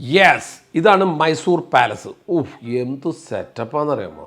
Yes ഇതാണ് Mysore palace. ഉഫ് എന്ത് സെറ്റപ്പാണെന്നറിയാമോ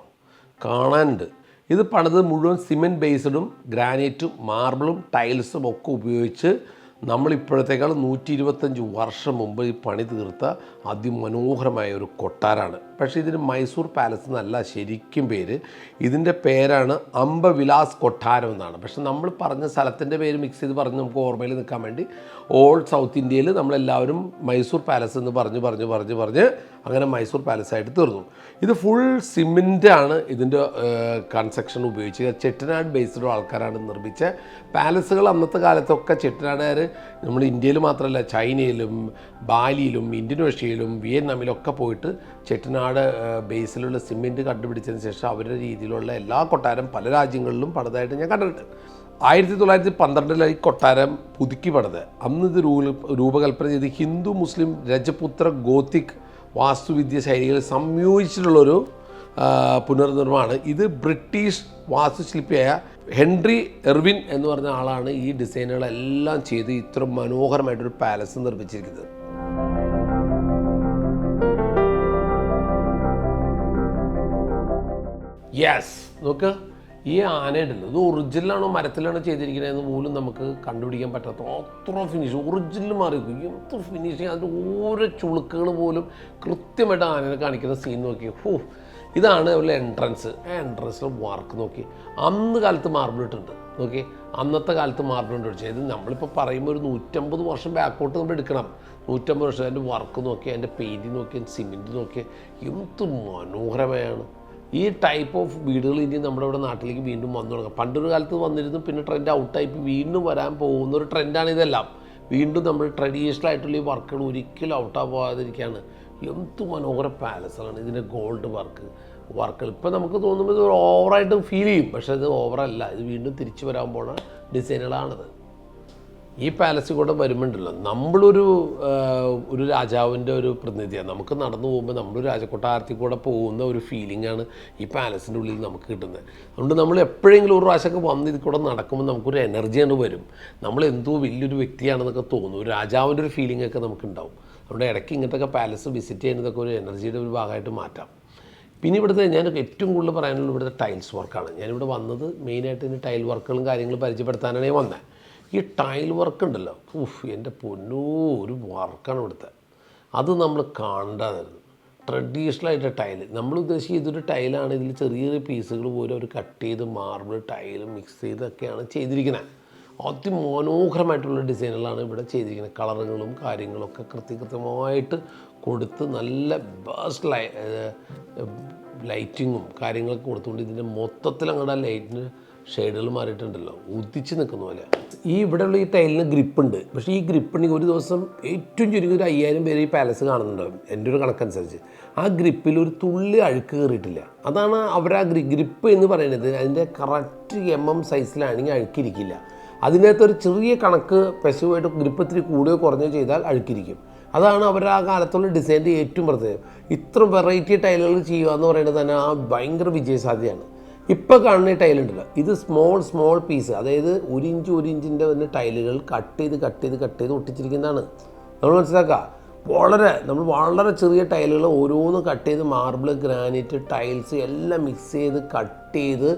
കാണാനുണ്ട്. ഇത് പണിത് മുഴുവൻ സിമെന്റ് ബേസ്ഡും ഗ്രാനൈറ്റും മാർബിളും ടൈൽസും ഒക്കെ ഉപയോഗിച്ച് നമ്മളിപ്പോഴത്തേക്കാൾ നൂറ്റി ഇരുപത്തഞ്ച് വർഷം മുമ്പ് ഈ പണി തീർത്ത അതിമനോഹരമായ ഒരു കൊട്ടാരാണ്. പക്ഷേ ഇതിന് മൈസൂർ പാലസ് എന്നല്ല ശരിക്കും പേര്. ഇതിന്റെ പേരാണ് അംബവിലാസ് കൊട്ടാരം എന്നാണ്. പക്ഷെ നമ്മൾ പറഞ്ഞ സ്ഥലത്തിന്റെ പേര് മിക്സ് ചെയ്ത് പറഞ്ഞ് നമുക്ക് ഓർമ്മയിൽ നിൽക്കാൻ വേണ്ടി ഓൾ സൗത്ത് ഇന്ത്യയിൽ നമ്മളെല്ലാവരും മൈസൂർ പാലസ് എന്ന് പറഞ്ഞ് പറഞ്ഞ് പറഞ്ഞ് പറഞ്ഞ് അങ്ങനെ മൈസൂർ പാലസ് ആയിട്ട് തീർന്നു. ഇത് ഫുൾ സിമെന്റ് ആണ് ഇതിന്റെ കൺസ്ട്രക്ഷൻ ഉപയോഗിച്ച്. ചെട്ടനാട് ബേസ്ഡ് ആൾക്കാരാണ് നിർമ്മിച്ച. പാലസുകൾ അന്നത്തെ കാലത്തൊക്കെ ചെട്ടനാടുകാർ നമ്മൾ ഇന്ത്യയിൽ മാത്രമല്ല ചൈനയിലും ബാലിയിലും ഇന്തോനേഷ്യയിലും വിയറ്റ്നാമിലൊക്കെ പോയിട്ട് ചെട്ടനാട് ബേസിലുള്ള സിമെന്റ് കണ്ടുപിടിച്ചതിന് ശേഷം അവരുടെ രീതിയിലുള്ള എല്ലാ കൊട്ടാരം പല രാജ്യങ്ങളിലും പണിതായിട്ട് ഞാൻ കണ്ടിട്ടുണ്ട്. ആയിരത്തി തൊള്ളായിരത്തി പന്ത്രണ്ടിലായി കൊട്ടാരം പുതുക്കി പണിത്. അന്ന് ഇത് രൂപ രൂപകൽപ്പന ചെയ്ത് ഹിന്ദു മുസ്ലിം രജപുത്ര ഗോത്തിക് വാസ്തുവിദ്യ ശൈലികൾ സംയോജിച്ചിട്ടുള്ളൊരു ആ, പുനർനിർമ്മാണമാണ് ഇത് ബ്രിട്ടീഷ് വാസ്തുശില്പിയായ ഹെൻറി എർവിൻ എന്ന് പറഞ്ഞ ആളാണ് ഈ ഡിസൈനുകളെല്ലാം ചെയ്ത് ഇത്ര മനോഹരമായിട്ടൊരു പാലസ് നിർമ്മിച്ചിരിക്കുന്നത്. യെസ് നോക്ക് ഈ ആനയുണ്ടല്ലോ. ഇത് ഒറിജിനലാണോ മരത്തിലാണോ ചെയ്തിരിക്കുന്നതെന്ന് പോലും നമുക്ക് കണ്ടുപിടിക്കാൻ പറ്റാത്ത അത്ര ഫിനിഷ് ഒറിജിനൽ മാറി എത്ര ഫിനിഷിങ് അതിന്റെ ഓരോ ചുളുക്കുകൾ പോലും കൃത്യമായിട്ട് ആനനെ കാണിക്കുന്ന സീൻ നോക്കി ഹോ ഇതാണ് അവരുടെ എൻട്രൻസ് എൻട്രൻസിൽ വർക്ക് നോക്കി. അന്ന് കാലത്ത് മാർബിൾ ഇട്ടുണ്ട് നോക്കി. അന്നത്തെ കാലത്ത് മാർബിൾ ഉണ്ട്. ചെയ്ത് നമ്മളിപ്പോൾ പറയുമ്പോൾ ഒരു നൂറ്റമ്പത് വർഷം ബാക്കോട്ട് നമ്മൾ എടുക്കണം. നൂറ്റമ്പത് വർഷം അതിന്റെ വർക്ക് നോക്കി അതിന്റെ പെയിന്റ് നോക്കി സിമെന്റ് നോക്കി. എന്ത് മനോഹരമായാണ്. ഈ ടൈപ്പ് ഓഫ് വീടുകൾ ഇനി നമ്മുടെ ഇവിടെ നാട്ടിലേക്ക് വീണ്ടും വന്നു തുടങ്ങാം. പണ്ടൊരു കാലത്ത് വന്നിരുന്നു പിന്നെ ട്രെൻഡ് ഔട്ടായി വീണ്ടും വരാൻ പോകുന്ന ഒരു ട്രെൻഡാണ് ഇതെല്ലാം. വീണ്ടും നമ്മൾ ട്രഡീഷണൽ ആയിട്ടുള്ള ഈ വർക്കുകൾ ഒരിക്കലും ഔട്ടാകാതിരിക്കുകയാണ് എന്ത് മനോഹര പാലസാണ് ഇതിന്റെ ഗോൾഡ് വർക്ക് വർക്ക് ഇപ്പം നമുക്ക് തോന്നുമ്പോൾ ഇത് ഓവറായിട്ട് ഫീൽ ചെയ്യും. പക്ഷേ ഇത് ഓവറല്ല ഇത് വീണ്ടും തിരിച്ചു വരാൻ പോണ ഡിസൈനുകളാണിത് ഈ പാലസിൽ കൂടെ വരുമ്പോണ്ടല്ലോ. നമ്മളൊരു ഒരു രാജാവിന്റെ ഒരു പ്രതിനിധിയാണ്. നമുക്ക് നടന്നു പോകുമ്പോൾ നമ്മൾ രാജകൊട്ടാരത്തിൽ കൂടെ പോകുന്ന ഒരു ഫീലിംഗ് ആണ് ഈ പാലസിന്റെ ഉള്ളിൽ നമുക്ക് കിട്ടുന്നത്. അതുകൊണ്ട് നമ്മൾ എപ്പോഴെങ്കിലും ഒരു പ്രാവശ്യമൊക്കെ വന്ന് ഇതിൽ കൂടെ നടക്കുമ്പോൾ നമുക്കൊരു എനർജിയാണ് വരും. നമ്മൾ എന്തോ വലിയൊരു വ്യക്തിയാണെന്നൊക്കെ തോന്നും. ഒരു രാജാവിന്റെ ഒരു ഫീലിംഗ് ഒക്കെ നമുക്കുണ്ടാവും. അതുകൊണ്ട് ഇടയ്ക്ക് ഇങ്ങനത്തെ പാലസ് വിസിറ്റ് ചെയ്യുന്നതൊക്കെ ഒരു എനർജിയുടെ ഒരു ഭാഗമായിട്ട് മാറ്റാം. പിന്നെ ഇവിടുത്തെ ഞാൻ ഏറ്റവും കൂടുതൽ പറയാനുള്ളത് ഇവിടുത്തെ ടൈൽസ് വർക്കാണ് ഞാനിവിടെ വന്നത് മെയിനായിട്ട് ഇതിന് ടൈൽ വർക്കുകളും കാര്യങ്ങളും പരിചയപ്പെടുത്താനാണ് ഞാൻ വന്നത് ഈ ടൈൽ വർക്ക് ഉണ്ടല്ലോ. ഉഫ് എന്റെ പൊന്നോ ഒരു വർക്കാണ് ഇവിടുത്തെ. അത് നമ്മൾ കാണേണ്ടതായിരുന്നു ട്രഡീഷണലായിട്ട് ടൈൽ നമ്മൾ ഉദ്ദേശിച്ച് ഇതൊരു ടൈലാണ് ഇതിൽ ചെറിയ ചെറിയ പീസുകൾ പോലും അവർ കട്ട് ചെയ്ത് മാർബിൾ ടൈൽ മിക്സ് ചെയ്തൊക്കെയാണ് ചെയ്തിരിക്കുന്നത് അതിമനോഹരമായിട്ടുള്ള ഡിസൈനുകളാണ് ഇവിടെ ചെയ്തിരിക്കുന്നത്. കളറുകളും കാര്യങ്ങളൊക്കെ കൃത്യകൃത്യമായിട്ട് കൊടുത്ത് നല്ല ബേസ്റ്റ് ലൈ ലൈറ്റിങ്ങും കാര്യങ്ങളൊക്കെ കൊടുത്തുകൊണ്ട് ഇതിന്റെ മൊത്തത്തിൽ അങ്ങോട്ട് ആ ലൈറ്റിന് ഷെയ്ഡുകൾ മാറിയിട്ടുണ്ടല്ലോ. ഉദിച്ച് നിൽക്കുന്ന പോലെ. ഈ ഇവിടെയുള്ള ഈ ടൈലിന് ഗ്രിപ്പ് ഉണ്ട്. പക്ഷേ ഈ ഗ്രിപ്പുണ്ടെങ്കിൽ ഒരു ദിവസം ഏറ്റവും ചുരുങ്ങി ഒരു അയ്യായിരം പേര് ഈ പാലസ് കാണുന്നുണ്ടാവും. എന്റെ ഒരു കണക്കനുസരിച്ച്. ആ ഗ്രിപ്പിൽ ഒരു തുള്ളി അഴുക്ക് കയറിയിട്ടില്ല. അതാണ് അവർ ആ ഗ്രിപ്പ് എന്ന് പറയുന്നത്. അതിന്റെ കറക്റ്റ് എം എം സൈസിലാണെങ്കിൽ അഴുക്കിരിക്കില്ല അതിനകത്ത് ഒരു ചെറിയ കണക്ക് പശുവായിട്ട് ഗ്രിപ്പ് ഇത്തിരി കൂടുകയോ കുറഞ്ഞോ ചെയ്താൽ അഴുക്കിരിക്കും. അതാണ് അവർ ആ കാലത്തുള്ള ഡിസൈന്റെ ഏറ്റവും പ്രത്യേകം ഇത്ര വെറൈറ്റി ടൈലുകൾ ചെയ്യുക എന്ന് പറയുന്നത് തന്നെ ആ ഭയങ്കര വിജയസാധ്യതയാണ്. ഇപ്പോൾ കാണുന്ന ടൈലുണ്ടല്ലോ ഇത് സ്മോൾ സ്മോൾ പീസ് അതായത് ഒരു ഇഞ്ച് ഒരു ഇഞ്ചിന്റെ തന്നെ ടൈലുകൾ കട്ട് ചെയ്ത് കട്ട് ചെയ്ത് കട്ട് ചെയ്ത് ഒട്ടിച്ചിരിക്കുന്നതാണ്. നമ്മൾ മനസ്സിലാക്കുക വളരെ നമ്മൾ വളരെ ചെറിയ ടൈലുകൾ ഓരോന്ന് കട്ട് ചെയ്ത് മാർബിൾ ഗ്രാനൈറ്റ് ടൈൽസ് എല്ലാം മിക്സ് ചെയ്ത് കട്ട് ചെയ്ത്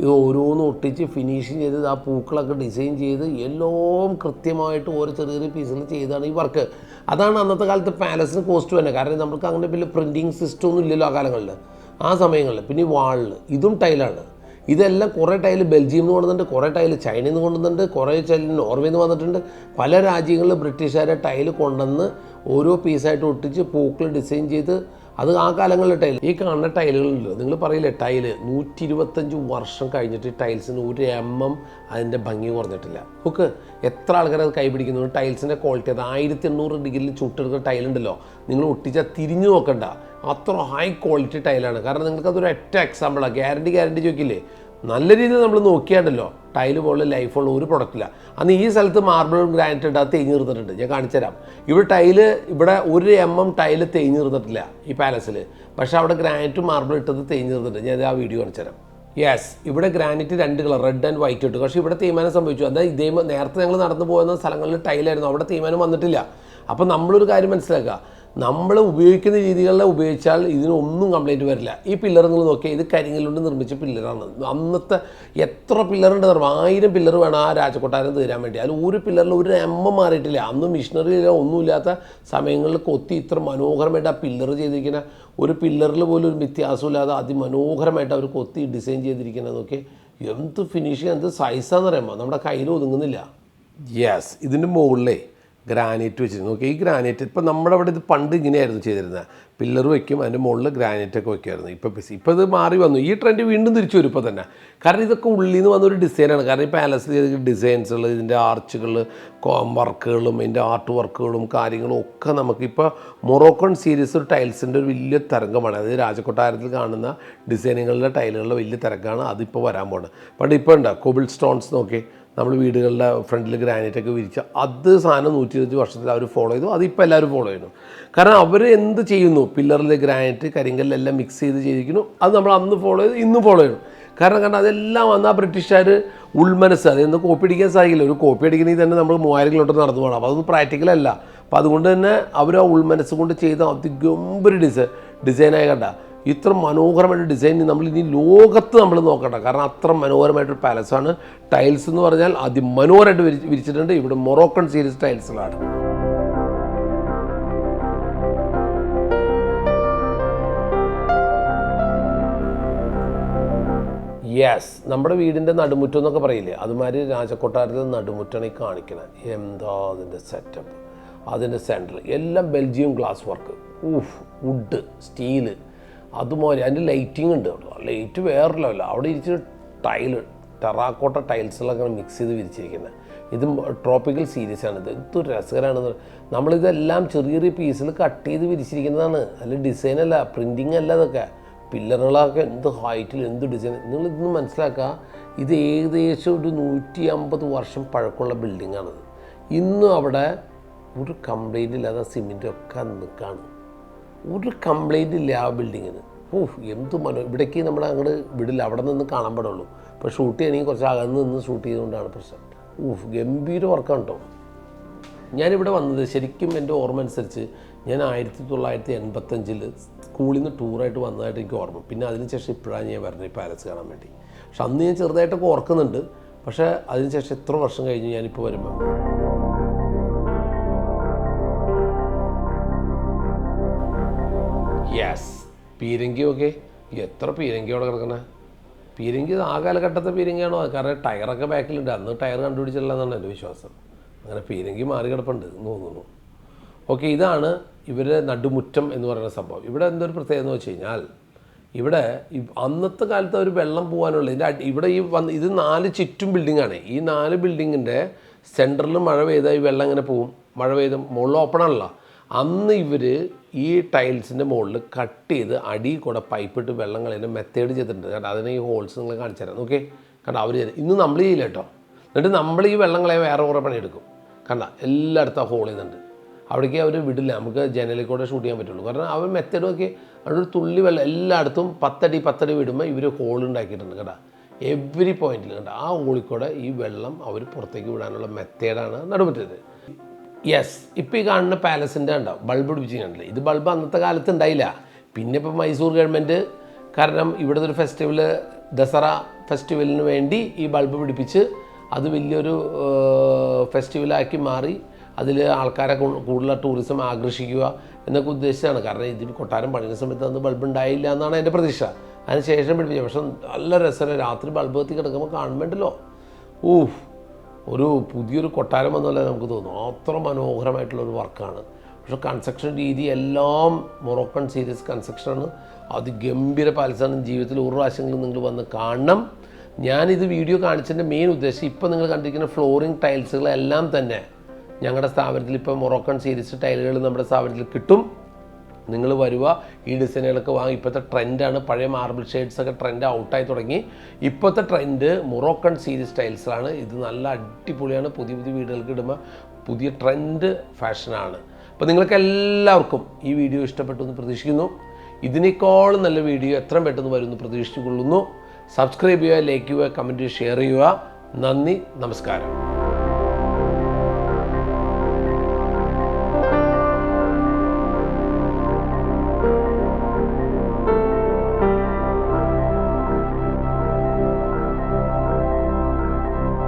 ഇത് ഓരോന്ന് ഒട്ടിച്ച് ഫിനിഷിങ് ചെയ്ത് ആ പൂക്കളൊക്കെ ഡിസൈൻ ചെയ്ത് എല്ലാം കൃത്യമായിട്ട് ഓരോ ചെറിയ ചെറിയ പീസുകൾ ചെയ്താണ് ഈ വർക്ക് അതാണ് അന്നത്തെ കാലത്ത് പാലസിന് കോസ്റ്റ് തന്നെ കാരണം നമുക്ക് അങ്ങനെ വലിയ പ്രിന്റിങ് സിസ്റ്റം ഒന്നും ഇല്ലല്ലോ ആ കാലങ്ങളിൽ ആ സമയങ്ങളിൽ പിന്നെ ഈ വാളിൽ ഇതും ടൈലാണ് ഇതെല്ലാം കുറേ ടൈൽ ബെൽജിയം നിന്ന് കൊണ്ടുവന്നിട്ടുണ്ട് കുറേ ടൈൽ ചൈനയിൽ നിന്ന് കൊണ്ടുവന്നിട്ടുണ്ട് കുറേ ടൈൽ നോർവേയിൽ നിന്ന് വന്നിട്ടുണ്ട്. പല രാജ്യങ്ങളിൽ ബ്രിട്ടീഷുകാരെ ടൈൽ കൊണ്ടുവന്ന് ഓരോ പീസായിട്ട് ഒട്ടിച്ച് പൂക്കൾ ഡിസൈൻ ചെയ്ത് അത് ആ കാലങ്ങളിലെ ടൈൽ ഈ കാണുന്ന ടൈലുകളുണ്ടല്ലോ. നിങ്ങൾ പറയില്ലേ ടൈൽ നൂറ്റി ഇരുപത്തഞ്ച് വർഷം കഴിഞ്ഞിട്ട് ടൈൽസിന് ഒരു എം എം അതിന്റെ ഭംഗി കുറഞ്ഞിട്ടില്ല. നോക്ക് എത്ര ആൾക്കാർ അത് കൈപിടിക്കുന്നു? ടൈൽസിന്റെ ക്വാളിറ്റി അത് ആയിരത്തി എണ്ണൂറ് ഡിഗ്രിയിൽ ചുട്ടെടുക്കുന്ന ടൈലുണ്ടല്ലോ. നിങ്ങൾ ഒട്ടിച്ചാൽ തിരിഞ്ഞു നോക്കണ്ട. അത്ര ഹൈ ക്വാളിറ്റി ടൈലാണ്. കാരണം നിങ്ങൾക്ക് അതൊരു ഒറ്റ എക്സാമ്പിളാണ് ഗ്യാരണ്ടി ഗ്യാരണ്ടി ചോദിക്കില്ലേ? നല്ല രീതിയിൽ നമ്മൾ നോക്കിയാണ്ടല്ലോ. ടൈൽ പോലുള്ള ലൈഫുള്ള ഒരു പ്രൊഡക്റ്റില്ല അന്ന് ഈ സ്ഥലത്ത് മാർബിളും ഗ്രാനൈറ്റ് ഉണ്ട് അത് തേഞ്ഞ് നിർത്തിട്ടുണ്ട് ഞാൻ കാണിച്ചു തരാം ഇവിടെ ടൈൽ ഇവിടെ ഒരു എം എം ടൈൽ തേഞ്ഞ് നിർത്തിട്ടില്ല ഈ പാലസിൽ പക്ഷേ അവിടെ ഗ്രാനൈറ്റും മാർബിൾ ഇട്ടത് തേഞ്ഞ് നിർത്തിട്ടുണ്ട് ഞാൻ ആ വീഡിയോ കാണിച്ചു തരാം യെസ് ഇവിടെ ഗ്രാനൈറ്റ് രണ്ട് കളർ റെഡ് ആൻഡ് വൈറ്റ് ഇട്ടു. പക്ഷേ ഇവിടെ തീരുമാനം സംഭവിച്ചു. അതായത് ഇതേ നേരത്തെ ഞങ്ങൾ നടന്നു പോകുന്ന സ്ഥലങ്ങളിൽ ടൈലായിരുന്നു അവിടെ തീരുമാനം വന്നിട്ടില്ല. അപ്പോൾ നമ്മളൊരു കാര്യം മനസ്സിലാക്കുക. നമ്മൾ ഉപയോഗിക്കുന്ന രീതികളിൽ ഉപയോഗിച്ചാൽ ഇതിനൊന്നും കംപ്ലൈന്റ് വരില്ല. ഈ പില്ലർ നിങ്ങൾ നോക്കിയാൽ ഇത് കരിങ്കല്ലുകൊണ്ട് നിർമ്മിച്ച പില്ലറാണ് അന്നത്തെ എത്ര പില്ലറുണ്ട് അറിയാം ആയിരം പില്ലർ വേണം ആ രാജകൊട്ടാരം തീരാൻ വേണ്ടി. അതിൽ ഒരു പില്ലറിൽ ഒരു എമ്മ മാറിയിട്ടില്ല. അന്ന് മിഷനറിയില്ല ഒന്നുമില്ലാത്ത സമയങ്ങളിൽ കൊത്തി ഇത്ര മനോഹരമായിട്ട് ആ പില്ലർ ചെയ്തിരിക്കുന്ന ഒരു പില്ലറിൽ പോലും ഒരു വ്യത്യാസമില്ലാതെ അതിമനോഹരമായിട്ട് അവർ കൊത്തി ഡിസൈൻ ചെയ്തിരിക്കുന്നത് നോക്കി എന്ത് ഫിനിഷിങ് എന്ത് സൈസാന്ന് പറയുമ്പോൾ നമ്മുടെ കയ്യിൽ ഒതുങ്ങുന്നില്ല. യെസ് ഇതിന്റെ മുകളിലേ ഗ്രാനൈറ്റ് വെച്ചിരുന്നു നോക്കി ഈ ഗ്രാനൈറ്റ് ഇപ്പം നമ്മുടെ അവിടെ ഇത് പണ്ട് ഇങ്ങനെയായിരുന്നു ചെയ്തിരുന്നത്. പില്ലർ വയ്ക്കും അതിന്റെ മുകളിൽ ഗ്രാനൈറ്റ് ഒക്കെ വെക്കുമായിരുന്നു ഇപ്പോൾ ഇപ്പോൾ ഇത് മാറി വന്നു. ഈ ട്രെൻഡ് വീണ്ടും തിരിച്ചു വരും ഇപ്പോൾ തന്നെ. കാരണം ഇതൊക്കെ ഉള്ളിൽ നിന്ന് വന്നൊരു ഡിസൈനാണ് കാരണം ഈ പാലസിൽ ഡിസൈൻസുകൾ ഇതിന്റെ ആർച്ചുകൾ വർക്കുകളും ഇതിന്റെ ആർട്ട് വർക്കുകളും കാര്യങ്ങളും ഒക്കെ നമുക്കിപ്പോൾ മൊറോക്കൺ സീരീസ് ഒരു ടൈൽസിന്റെ ഒരു വലിയ തരംഗമാണ്. അതായത് രാജകൊട്ടാരത്തിൽ കാണുന്ന ഡിസൈനുകളുടെ ടൈലുകളുടെ വലിയ തിരക്കാണ് അതിപ്പോൾ വരാൻ പോകുന്നത് പണ്ട് ഇപ്പോൾ ഉണ്ട്? കോബിൾ സ്റ്റോൺസ് നോക്കി. നമ്മൾ വീടുകളുടെ ഫ്രണ്ടിൽ ഗ്രാനൈറ്റ് ഒക്കെ വിരിച്ച അത് സാധനം നൂറ്റി ഇരുപത്തി വർഷത്തിൽ അവർ ഫോളോ ചെയ്തു. അതിപ്പോൾ എല്ലാവരും ഫോളോ ചെയ്യുന്നു. കാരണം അവർ എന്ത് ചെയ്യുന്നു? പില്ലറിൽ ഗ്രാനൈറ്റ് കരിങ്കല്ലെല്ലാം മിക്സ് ചെയ്ത് ചെയ്തിരിക്കുന്നു. അത് നമ്മൾ അന്ന് ഫോളോ ചെയ്ത് ഇന്നും ഫോളോ ചെയ്യണം. കാരണം കാരണം അതെല്ലാം വന്ന ആ ബ്രിട്ടീഷുകാർ ഉൾമനസ്സ് അതെന്ന് കോപ്പി അടിക്കാൻ സാധിക്കില്ല. ഒരു കോപ്പി അടിക്കണമെങ്കിൽ തന്നെ നമ്മൾ മൂവായിരം കിലോമീറ്റർ നടന്നു പോകണം. അപ്പോൾ അതൊന്നും പ്രാക്ടിക്കൽ അല്ല. അപ്പോൾ അതുകൊണ്ട് തന്നെ അവർ ആ ഉൾമനസ്സ് കൊണ്ട് ചെയ്ത അതിഗംഭര ഡിസൈൻ ഡിസൈനായ കണ്ട ഇത്ര മനോഹരമായിട്ട് ഡിസൈൻ നമ്മൾ ഇനി ലോകത്ത് നമ്മൾ നോക്കണ്ട. കാരണം അത്ര മനോഹരമായിട്ടൊരു പാലസാണ് ടൈൽസ് എന്ന് പറഞ്ഞാൽ അതിമനോഹരമായിട്ട് വിരി വിരിച്ചിട്ടുണ്ട്. ഇവിടെ മൊറോക്കൺ സീരീസ് ടൈൽസുകളാണ് യെസ് നമ്മുടെ വീടിന്റെ നടുമുറ്റം എന്നൊക്കെ പറയില്ലേ? അതുമാതിരി രാജകൊട്ടാരത്തിൽ നടുമുറ്റാണ് ഈ എന്താ അതിന്റെ സെറ്റപ്പ് അതിന്റെ സെന്റർ എല്ലാം ബെൽജിയം ഗ്ലാസ് വർക്ക് ഊഫ് വുഡ് സ്റ്റീൽ അതുപോലെ അതിന്റെ ലൈറ്റിംഗ് ഉണ്ട്. ലൈറ്റ് വേറെ ലെവല അവിടെ ഇരിച്ചിട്ട് ടൈൽ ടെറാക്കോട്ട ടൈൽസിലൊക്കെ മിക്സ് ചെയ്ത് വിരിച്ചിരിക്കുന്നത് ഇത് ട്രോപ്പിക്കൽ സീരീസ് ആണ്. ഇത് എന്തൊരു രസകരമാണ് നമ്മളിതെല്ലാം ചെറിയ ചെറിയ പീസിൽ കട്ട് ചെയ്ത് വിരിച്ചിരിക്കുന്നതാണ്. അല്ല ഡിസൈൻ അല്ല പ്രിന്റിങ് അല്ല ഇതൊക്കെ. പില്ലറുകളൊക്കെ എന്ത് ഹൈറ്റിൽ എന്ത് ഡിസൈൻ നിങ്ങൾ ഇതൊന്ന് മനസ്സിലാക്കുക ഇത് ഏകദേശം ഒരു നൂറ്റി അമ്പത് വർഷം പഴക്കമുള്ള ബിൽഡിങ്ങാണിത് ഇന്നും അവിടെ ഒരു കംപ്ലൈന്റ് ഇല്ലാതെ സിമെന്റ് ഒക്കെ നിൽക്കുകയാണ് ഒരു കംപ്ലൈന്റ് ഇല്ല ആ ബിൽഡിങ്ങിന് ഓ എന്ത് മനോ ഇവിടേക്ക് നമ്മൾ അങ്ങോട്ട് വിടില്ല അവിടെ നിന്ന് കാണാൻ പാടുള്ളൂ. ഇപ്പോൾ ഷൂട്ട് ചെയ്യണമെങ്കിൽ കുറച്ച് അകന്ന് നിന്ന് ഷൂട്ട് ചെയ്തുകൊണ്ടാണ് പ്രശ്നം. ഊഫ് ഗംഭീര വർക്കാണ് കേട്ടോ ഞാനിവിടെ വന്നത് ശരിക്കും എന്റെ ഓർമ്മ അനുസരിച്ച് ഞാൻ ആയിരത്തി തൊള്ളായിരത്തി എൺപത്തഞ്ചിൽ സ്കൂളിൽ നിന്ന് ടൂറായിട്ട് വന്നതായിട്ട് എനിക്ക് ഓർമ്മ. പിന്നെ അതിനുശേഷം ഇപ്പോഴാണ് ഞാൻ വരുന്നത് ഈ പാലസ് കാണാൻ വേണ്ടി. പക്ഷെ അന്ന് ഞാൻ ചെറുതായിട്ടൊക്കെ ഓർക്കുന്നുണ്ട്. പക്ഷേ അതിനുശേഷം എത്ര വർഷം കഴിഞ്ഞ് ഞാനിപ്പോൾ വരുമ്പോൾ യെസ് പീരങ്കിയൊക്കെ എത്ര പീരങ്കിയോടെ കിടക്കണേ? പീരങ്കി ആ കാലഘട്ടത്തെ പീരങ്കിയാണോ? കാരണം ടയറൊക്കെ ബാക്കിലുണ്ട്. അന്ന് ടയർ കണ്ടുപിടിച്ചില്ലെന്നാണ് എന്റെ വിശ്വാസം. അങ്ങനെ പീരങ്കി മാറി കിടപ്പുണ്ട് എന്ന് തോന്നുന്നു. ഓക്കെ ഇതാണ് ഇവരുടെ നടുമുറ്റം എന്ന് പറയുന്ന സംഭവം. ഇവിടെ എന്തൊരു പ്രത്യേകത എന്ന് വെച്ച് കഴിഞ്ഞാൽ ഇവിടെ അന്നത്തെ കാലത്ത് അവർ വെള്ളം പോകാനുള്ള ഇതിന്റെ ഇവിടെ ഈ വന്ന് ഇത് നാല് ചുറ്റും ബിൽഡിങ്ങാണ് ഈ നാല് ബിൽഡിങ്ങിന്റെ സെന്ററിൽ മഴ പെയ്താൽ ഈ വെള്ളം ഇങ്ങനെ പോവും. മഴ പെയ്ത് മുകളിൽ ഓപ്പൺ ആണല്ലോ. അന്ന് ഇവർ ഈ ടൈൽസിന്റെ മുകളിൽ കട്ട് ചെയ്ത് അടി കൂടെ പൈപ്പിട്ട് വെള്ളം കളയുന്ന മെത്തേഡ് ചെയ്തിട്ടുണ്ട്. കേട്ടോ അതിന് ഈ ഹോൾസ് നിങ്ങൾ കാണിച്ചു തരാം. ഓക്കെ കണ്ട അവർ ചെയ്ത് ഇന്ന് നമ്മൾ ചെയ്യില്ല കേട്ടോ. എന്നിട്ട് നമ്മൾ ഈ വെള്ളം കളയാൻ വേറെ കുറേ പണിയെടുക്കും. കണ്ട എല്ലായിടത്തും ആ ഹോൾ ചെയ്യുന്നുണ്ട്. അവിടേക്ക് അവർ വിടില്ല. നമുക്ക് ജനലിൽ കൂടെ ഷൂട്ട് ചെയ്യാൻ പറ്റുള്ളൂ. കാരണം അവർ മെത്തേഡ് നോക്കി അവിടെ ഒരു തുള്ളി വെള്ളം എല്ലായിടത്തും പത്തടി പത്തടി വിടുമ്പോൾ ഇവർ ഹോൾ ഉണ്ടാക്കിയിട്ടുണ്ട് കേട്ടോ. എവറി പോയിന്റിൽ കണ്ട? ആ ഹോളിൽ കൂടെ ഈ വെള്ളം അവർ പുറത്തേക്ക് വിടാനുള്ള മെത്തേഡാണ് നടുപറ്റത് യെസ് ഇപ്പോൾ ഈ കാണുന്ന പാലസിന്റെ ഉണ്ടാവും ബൾബ് പിടിപ്പിച്ചിട്ടുണ്ടല്ലേ ഇത് ബൾബ് അന്നത്തെ കാലത്ത് ഉണ്ടായില്ല. പിന്നെ ഇപ്പോൾ മൈസൂർ ഗവൺമെന്റ് കാരണം ഇവിടുത്തെ ഒരു ഫെസ്റ്റിവൽ ദസറ ഫെസ്റ്റിവലിന് വേണ്ടി ഈ ബൾബ് പിടിപ്പിച്ച് അത് വലിയൊരു ഫെസ്റ്റിവലാക്കി മാറി. അതിൽ ആൾക്കാരെ കൂടുതൽ ടൂറിസം ആകർഷിക്കുക എന്നൊക്കെ ഉദ്ദേശിച്ചാണ് കാരണം ഇത് കൊട്ടാരം പണിയുന്ന സമയത്ത് അന്ന് ബൾബ് ഉണ്ടായില്ല എന്നാണ് എന്റെ പ്രതീക്ഷ. അതിന് ശേഷം പിടിപ്പിച്ചത് പക്ഷെ നല്ല രസമാണ്. രാത്രി ബൾബ് കത്തി കിടക്കുമ്പോൾ കാണുമ്പോണ്ടല്ലോ ഊഹ്. ഒരു പുതിയൊരു കൊട്ടാരം എന്നല്ല നമുക്ക് തോന്നും അത്ര മനോഹരമായിട്ടുള്ള ഒരു വർക്കാണ്. പക്ഷേ കൺസ്ട്രക്ഷൻ രീതി എല്ലാം മൊറോക്കൺ സീരീസ് കൺസ്ട്രക്ഷനാണ് അതിഗംഭീര പാലസാണ് ജീവിതത്തിൽ ഒരു പ്രാവശ്യമെങ്കിലും നിങ്ങൾ വന്ന് കാണണം. ഞാനിത് വീഡിയോ കാണിച്ചതിന്റെ മെയിൻ ഉദ്ദേശം ഇപ്പോൾ നിങ്ങൾ കണ്ടിരിക്കുന്ന ഫ്ലോറിംഗ് ടൈൽസുകളെല്ലാം തന്നെ ഞങ്ങളുടെ സ്ഥാപനത്തിൽ ഇപ്പോൾ മൊറോക്കൺ സീരീസ് ടൈലുകൾ നമ്മുടെ സ്ഥാപനത്തിൽ കിട്ടും. നിങ്ങൾ വരുക ഈ ഡിസൈനുകളൊക്കെ വാങ്ങി. ഇപ്പോഴത്തെ ട്രെൻഡാണ് പഴയ മാർബിൾ ഷെയ്ഡ്സ് ഒക്കെ ട്രെൻഡ് ഔട്ടായി തുടങ്ങി. ഇപ്പോഴത്തെ ട്രെൻഡ് മൊറോക്കൺ സീരീസ് സ്റ്റൈൽസാണ് ഇത് നല്ല അടിപൊളിയാണ്. പുതിയ പുതിയ വീടുകൾക്ക് ഇടുമ്പോൾ പുതിയ ട്രെൻഡ് ഫാഷനാണ് അപ്പോൾ നിങ്ങൾക്ക് എല്ലാവർക്കും ഈ വീഡിയോ ഇഷ്ടപ്പെട്ടു എന്ന് പ്രതീക്ഷിക്കുന്നു. ഇതിനേക്കാളും നല്ല വീഡിയോ എത്രയും പെട്ടെന്ന് വരുമെന്ന് പ്രതീക്ഷിച്ചുകൊള്ളുന്നു. സബ്സ്ക്രൈബ് ചെയ്യുക ലൈക്ക് ചെയ്യുക കമന്റ് ഷെയർ ചെയ്യുക. നന്ദി നമസ്കാരം.